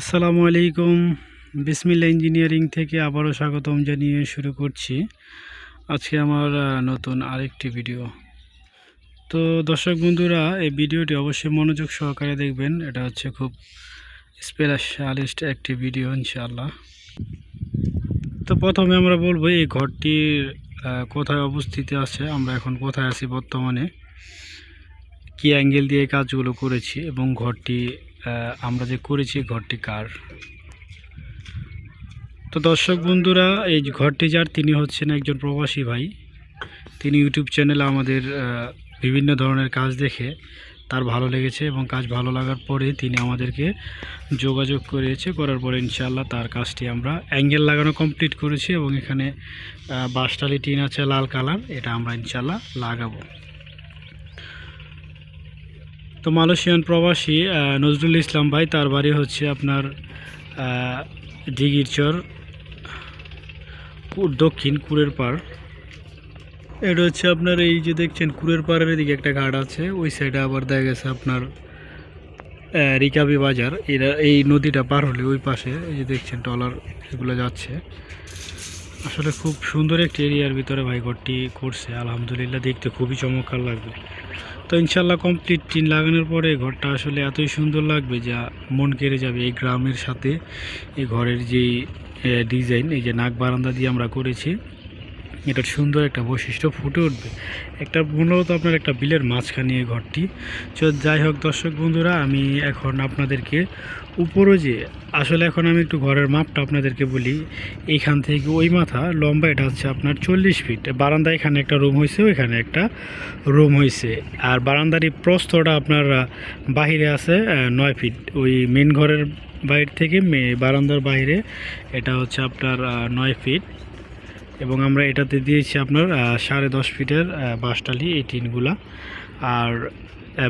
আসসালামু আলাইকুম। বিসমিল্লা ইঞ্জিনিয়ারিং থেকে আবারও স্বাগতম জানিয়ে শুরু করছি। আজকে আমার নতুন আরেকটি ভিডিও। তো দর্শক বন্ধুরা, এই ভিডিওটি অবশ্যই মনোযোগ সহকারে দেখবেন। এটা হচ্ছে খুব স্পেশালিস্ট একটি ভিডিও, ইনশাআল্লাহ। তো প্রথমে আমরা বলব, এই ঘরটির কোথায় অবস্থিত আছে? আমরা এখন কোথায় আছি বর্তমানে? কি অ্যাঙ্গেল দিয়ে কাজগুলো করেছি এবং ঘরটি আমরা যে করেছি ঘরটি কার? তো দর্শক বন্ধুরা এই ঘরটি যার তিনি হচ্ছেন একজন প্রবাসী ভাই। তিনি ইউটিউব চ্যানেলে আমাদের বিভিন্ন ধরনের কাজ দেখে তার ভালো লেগেছে এবং কাজ ভালো লাগার পরে তিনি আমাদেরকে যোগাযোগ করেছে। করার পরে ইনশাআল্লাহ তার কাজটি আমরা অ্যাঙ্গেল লাগানো কমপ্লিট করেছি এবং এখানে আহ, বাঁশটালি টিন আছে লাল কালার এটা আমরা ইনশাআল্লাহ লাগাবো। তো মালয়েশিয়ান প্রবাসী নজরুল ইসলাম ভাই, তার বাড়ি হচ্ছে আপনার দিঘিরচর দক্ষিণ কুরের পাড়। এটা হচ্ছে আপনার এই যে দেখছেন, কুরের পাড়ের দিকে একটা ঘাট আছে, ওই সাইডে আবার দেখা গেছে আপনার রিকাবি বাজার। এরা, এই নদীটা পার হলে ওই পাশে, এই যে দেখছেন টলার এগুলো যাচ্ছে। আসলে খুব সুন্দর একটি এরিয়ার ভিতরে ভাই ঘরটি করছে, আলহামদুলিল্লাহ। দেখতে খুবই চমৎকার লাগবে। তো ইনশাল্লাহ কমপ্লিট টিন লাগানোর পরে ঘরটা আসলে এতই সুন্দর লাগবে যা মন কেড়ে যাবে এই গ্রামের সাথে, এই ঘরের যেই ডিজাইন এই যে নাক বারান্দা দিয়ে আমরা করেছি। এটার সুন্দর একটা বৈশিষ্ট্য, ফুটে উঠবে। একটা মূলত আপনার একটা বিলের মাঝখানে এই ঘরটি। তো যাই হোক দর্শক বন্ধুরা, আমি এখন আপনাদেরকে উপরে যে, আসলে এখন আমি একটু ঘরের মাপটা আপনাদেরকে বলি, এইখান থেকে ওই মাথা, লম্বা এটা হচ্ছে আপনার চল্লিশ ফিট বারান্দা এখানে একটা রুম হয়েছে ওইখানে একটা রুম হয়েছে আর বারান্দারই প্রস্থটা আপনার বাহিরে আছে নয় ফিট ওই মেন ঘরের বাইরে থেকে বারান্দার বাইরে এটা হচ্ছে আপনার নয় ফিট এবং আমরা এটাতে দিয়েছি আপনার সাড়ে দশ ফিটের বাঁশটালি এই টিনগুলা। আর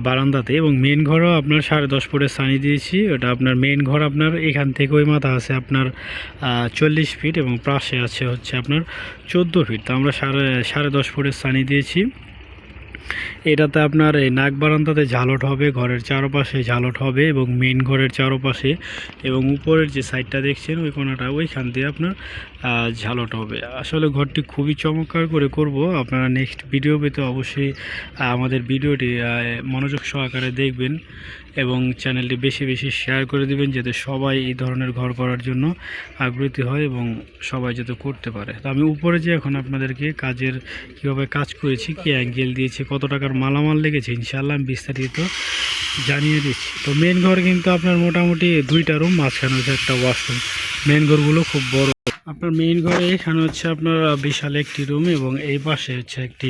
বারান্দাতে এবং মেন ঘরও আপনার সাড়ে দশ ফুটের সানি দিয়েছি। ওটা আপনার মেন ঘর আপনার এখান থেকে ওই মাথা আছে আপনার চল্লিশ ফিট এবং পাশে আছে হচ্ছে আপনার চোদ্দ ফিট। তো আমরা সাড়ে সাড়ে দশ ফুটের সানি দিয়েছি। এটাতে আপনার এই নাক বারান্দাতে ঝালট হবে, ঘরের চারপাশে ঝালট হবে এবং মেন ঘরের চারপাশে এবং উপরের যে সাইডটা দেখছেন, ওই কোনাটা ওইখান দিয়ে আপনার ঝালট হবে। আসলে ঘরটি খুবই চমৎকার করে করব। আপনারা নেক্সট ভিডিও পেতে অবশ্যই আমাদের ভিডিওটি মনোযোগ সহকারে দেখবেন এবং চ্যানেলটি বেশি বেশি শেয়ার করে দিবেন যাতে সবাই এই ধরনের ঘর করার জন্য আগ্রহী হয় এবং সবাই যাতে করতে পারে। তো আমি উপরে যে এখন আপনাদেরকে কাজের কীভাবে কাজ করেছি, কী অ্যাঙ্গেল দিয়েছি কত টাকার মালামাল লেগেছে ইনশাল্লাহ বিস্তারিত জানিয়ে দিচ্ছি। তো মেন ঘর কিন্তু আপনার মোটামুটি দুইটা রুম মাঝখানে হচ্ছে একটা ওয়াশরুম মেন ঘরগুলো খুব বড়। আপনার মেইন ঘরে এখানে হচ্ছে আপনার বিশাল একটি রুম এবং এই পাশে হচ্ছে একটি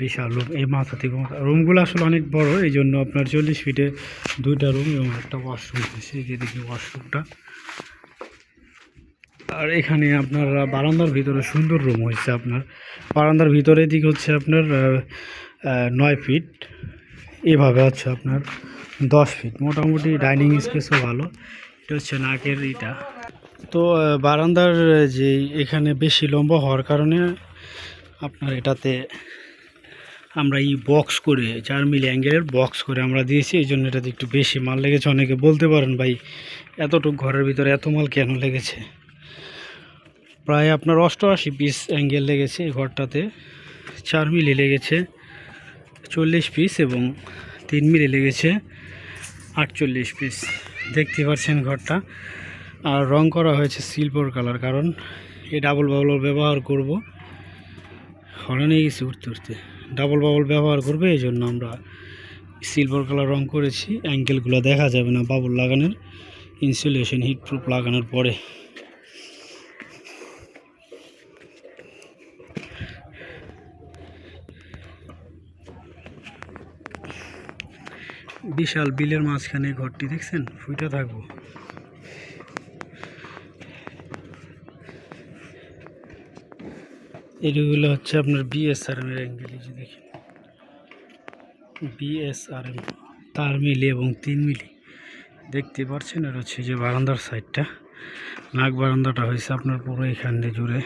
বিশাল রুম এই মাথা থেকে রুমগুলো আসলে অনেক বড় এই জন্য আপনার চল্লিশ ফিটে দুইটা রুম এবং একটা ওয়াশরুম এই যে দেখি ওয়াশরুমটা আর এখানে আপনার বারান্দার ভিতরে সুন্দর রুম হয়েছে আপনার। বারান্দার ভিতরে দিক হচ্ছে আপনার নয় ফিট। এভাবে হচ্ছে আপনার দশ ফিট। মোটামুটি ডাইনিং স্পেসও ভালো। এটা হচ্ছে নাকের ইটা। তো বারান্দার যে এখানে বেশি লম্বা হওয়ার কারণে আপনার এটাতে আমরা এই বক্স করে, চার মিলি অ্যাঙ্গেলের বক্স করে আমরা দিয়েছি। এই জন্য এটাতে একটু বেশি মাল লেগেছে। অনেকে বলতে পারেন, ভাই, এতটুকু ঘরের ভিতরে এত মাল কেন লেগেছে? প্রায় আপনার অষ্টআশি পিস অ্যাঙ্গেল লেগেছে এই ঘরটাতে। চার মিলি লেগেছে, চল্লিশ পিস এবং তিন মিলি লেগেছে, আটচল্লিশ পিস দেখতে পাচ্ছেন ঘরটা। আর রং করা হয়েছে সিলভার কালার কারণ এই ডাবল বাবল ব্যবহার করব। হরে নিয়ে গেছি উঠতে উঠতে ডাবল বাবল ব্যবহার করবে, এই জন্য আমরা সিলভার কালার রং করেছি। অ্যাঙ্গেলগুলো দেখা যাবে না বাবল লাগানোর। ইনসুলেশন হিট প্রুফ লাগানোর পরে। বিশাল বিলের মাঝখানে ঘরটি, দেখছেন? ফুইটা থাকব। এগুলো হচ্ছে আপনার বিএসআরএম এর অ্যাঙ্গেল যে দেখেন। বিএসআরএম তার মিলি এবং তিন মিলি। দেখতে পাচ্ছেন? আর হচ্ছে যে বারান্দার সাইডটা। নাক বারান্দাটা হয়েছে আপনার পুরো এখান জুড়ে।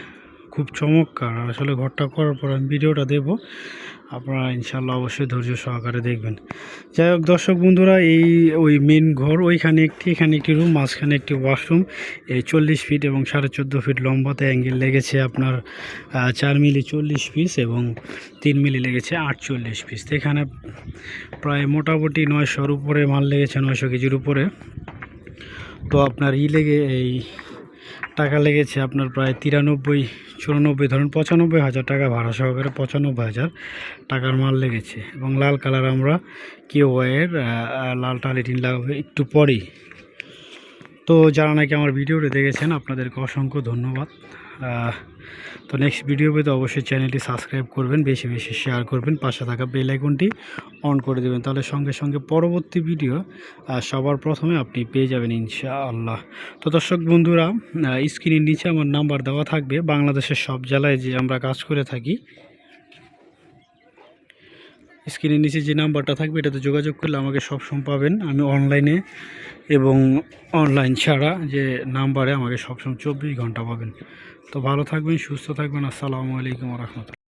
খুব চমৎকার। আসলে ঘরটা করার পর আমি ভিডিওটা দেব। আপনারা ইনশাল্লাহ অবশ্যই ধৈর্য সহকারে দেখবেন। যাই হোক, দর্শক বন্ধুরা, এই ওই মেন ঘর, ওইখানে একটি, এখানে একটি রুম মাঝখানে একটি ওয়াশরুম এই চল্লিশ ফিট এবং সাড়ে চোদ্দ ফিট লম্বাতে অ্যাঙ্গেল লেগেছে আপনার চার মিলি চল্লিশ পিস এবং তিন মিলি লেগেছে আটচল্লিশ পিস এখানে প্রায় মোটামুটি নয়শোর উপরে মাল লেগেছে, নয়শো কেজির উপরে। তো আপনার ই লেগে, এই টাকা লেগেছে আপনার প্রায় তিরানব্বই, চুরানব্বই, ধরুন পঁচানব্বই হাজার টাকা ভাড়া সহকারে পঁচানব্বই হাজার টাকার মাল লেগেছে। এবং লাল কালার আমরা কেউ ওয়ের লাল টালিটিন লাগাবো একটু পরেই। তো যারা নাকি আমার ভিডিওটা দেখেছেন, আপনাদেরকে অসংখ্য ধন্যবাদ। তো নেক্সট ভিডিও পেতে অবশ্যই চ্যানেলটি সাবস্ক্রাইব করবেন, বেশি বেশি শেয়ার করবেন, পাশে থাকা বেল আইকনটি অন করে দেবেন। তাহলে সঙ্গে সঙ্গে পরবর্তী ভিডিও সবার প্রথমে আপনি পেয়ে যাবেন ইনশাআল্লাহ। তো দর্শক বন্ধুরা স্ক্রিনের নিচে আমার নাম্বার দেওয়া থাকবে। বাংলাদেশের সব জেলায় যে আমরা কাজ করে থাকি স্ক্রিনের নিচে যে নাম্বারটা থাকবে, এটাতে যোগাযোগ করলে আমাকে সবসময় পাবেন। আমি অনলাইনে এবং অনলাইন ছাড়া যে নাম্বারে আমাকে সবসময় চব্বিশ ঘণ্টা পাবেন। তো ভালো থাকবেন, সুস্থ থাকবেন। আসসালামু আলাইকুম রহমতুল্লাহ।